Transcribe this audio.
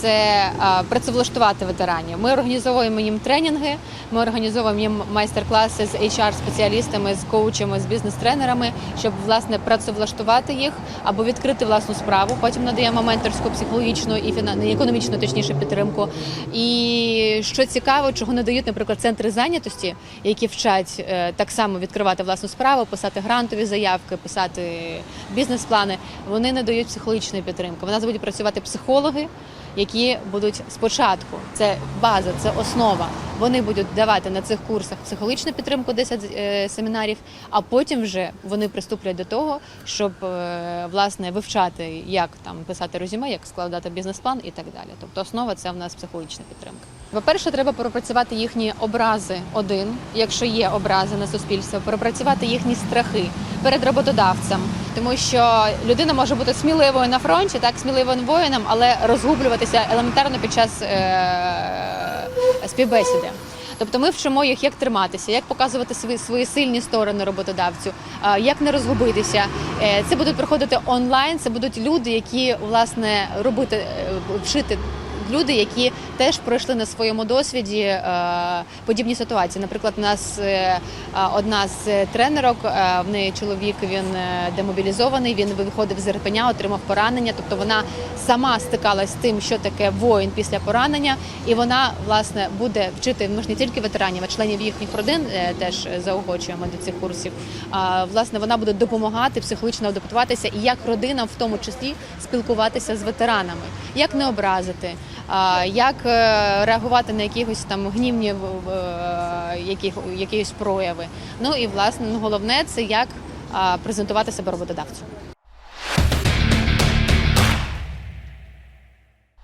це працевлаштувати ветеранів. Ми організовуємо їм тренінги, ми організовуємо їм майстер-класи з HR-спеціалістами, з коучами, з бізнес-тренерами, щоб власне працевлаштувати їх або відкрити власну справу. Потім надаємо менторську, психологічну і фінансову, економічну точніше підтримку. І що цікаво, чого не дають, наприклад, центри зайнятості, які вчать е, так само відкривати власну справу, писати грантові заявки, писати бізнес-плани. Вони не дають психологічної підтримки. В нас працювати психологи, які будуть спочатку. Це база, це основа. Вони будуть давати на цих курсах психологічну підтримку, 10 е, семінарів, а потім вже вони приступлять до того, щоб е, власне вивчати, як там писати резюме, як складати бізнес-план і так далі. Тобто основа це в нас психологічна підтримка. По-перше, треба пропрацювати їхні образи один, якщо є образи на суспільство, пропрацювати їхні страхи перед роботодавцем, тому що людина може бути сміливою на фронті, так сміливим воїном, але розгублюватися елементарно під час е- співбесіди. Тобто ми вчимо їх, як триматися, як показувати свої, свої сильні сторони роботодавцю, а, як не розгубитися. Е, Це будуть проходити онлайн. Це будуть люди, які власне робити е, вчити. Люди, які теж пройшли на своєму досвіді е, подібні ситуації. Наприклад, у нас е, одна з тренерок, е, в неї чоловік він е, демобілізований. Він виходив з Ірпеня, отримав поранення. Тобто вона сама стикалась з тим, що таке воїн після поранення, і вона власне буде вчити ми ж не тільки ветеранів, а членів їхніх родин е, теж заохочуємо до цих курсів. А власне вона буде допомагати психологічно адаптуватися і як родина, в тому числі, спілкуватися з ветеранами, як не образити, як е, реагувати на якихось там гнівні е, якісь прояви. Ну і власне ну, головне це як презентувати себе роботодавцю.